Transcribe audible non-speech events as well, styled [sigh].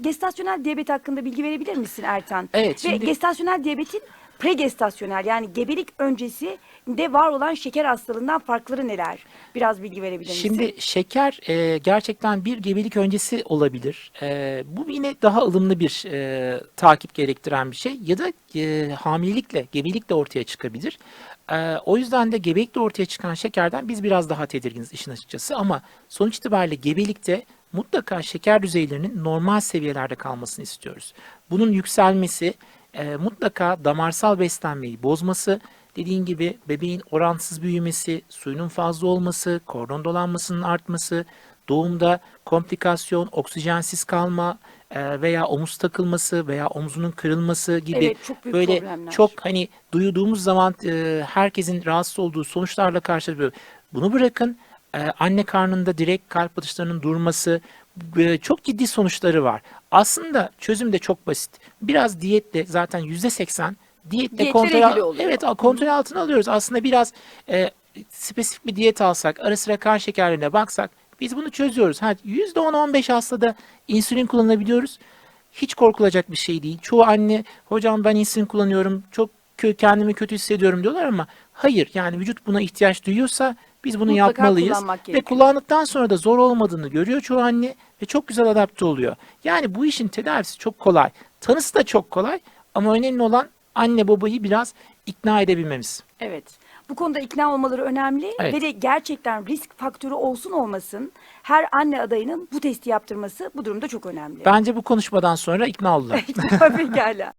gestasyonel diyabet hakkında bilgi verebilir misin Ertan? Evet, Ve şimdi- gestasyonel diyabetin pregestasyonel yani gebelik öncesi de var olan şeker hastalığından farkları neler? Biraz bilgi verebilir misin? Şimdi şeker e, gerçekten bir gebelik öncesi olabilir. E, bu yine daha ılımlı bir e, takip gerektiren bir şey ya da e, hamilelikle, gebelikle ortaya çıkabilir. E, o yüzden de gebelikle ortaya çıkan şekerden biz biraz daha tedirginiz işin açıkçası ama sonuç itibariyle gebelikte mutlaka şeker düzeylerinin normal seviyelerde kalmasını istiyoruz. Bunun yükselmesi e, mutlaka damarsal beslenmeyi bozması, dediğin gibi bebeğin oransız büyümesi, suyunun fazla olması, kordon dolanmasının artması, doğumda komplikasyon, oksijensiz kalma e, veya omuz takılması veya omzunun kırılması gibi Evet, çok büyük böyle problemler. çok hani duyduğumuz zaman e, herkesin rahatsız olduğu sonuçlarla karşılaşıyoruz. Bunu bırakın anne karnında direkt kalp atışlarının durması e, çok ciddi sonuçları var. Aslında çözüm de çok basit. Biraz diyetle zaten yüzde seksen diyetle kontrol evet kontrol altına alıyoruz. Aslında biraz e, spesifik bir diyet alsak, ara sıra kan şekerlerine baksak biz bunu çözüyoruz. Ha, %10-15 hastada insülin kullanabiliyoruz. Hiç korkulacak bir şey değil. Çoğu anne hocam ben insülin kullanıyorum çok kendimi kötü hissediyorum diyorlar ama hayır yani vücut buna ihtiyaç duyuyorsa biz bunu Mutlaka yapmalıyız. kullanmak Ve gerekiyor. kullandıktan sonra da zor olmadığını görüyor çoğu anne ve çok güzel adapte oluyor. Yani bu işin tedavisi çok kolay. Tanısı da çok kolay ama önemli olan anne babayı biraz ikna edebilmemiz. Evet. Bu konuda ikna olmaları önemli Evet. ve de gerçekten risk faktörü olsun olmasın her anne adayının bu testi yaptırması bu durumda çok önemli. Bence bu konuşmadan sonra ikna oldular. [laughs] Pekala.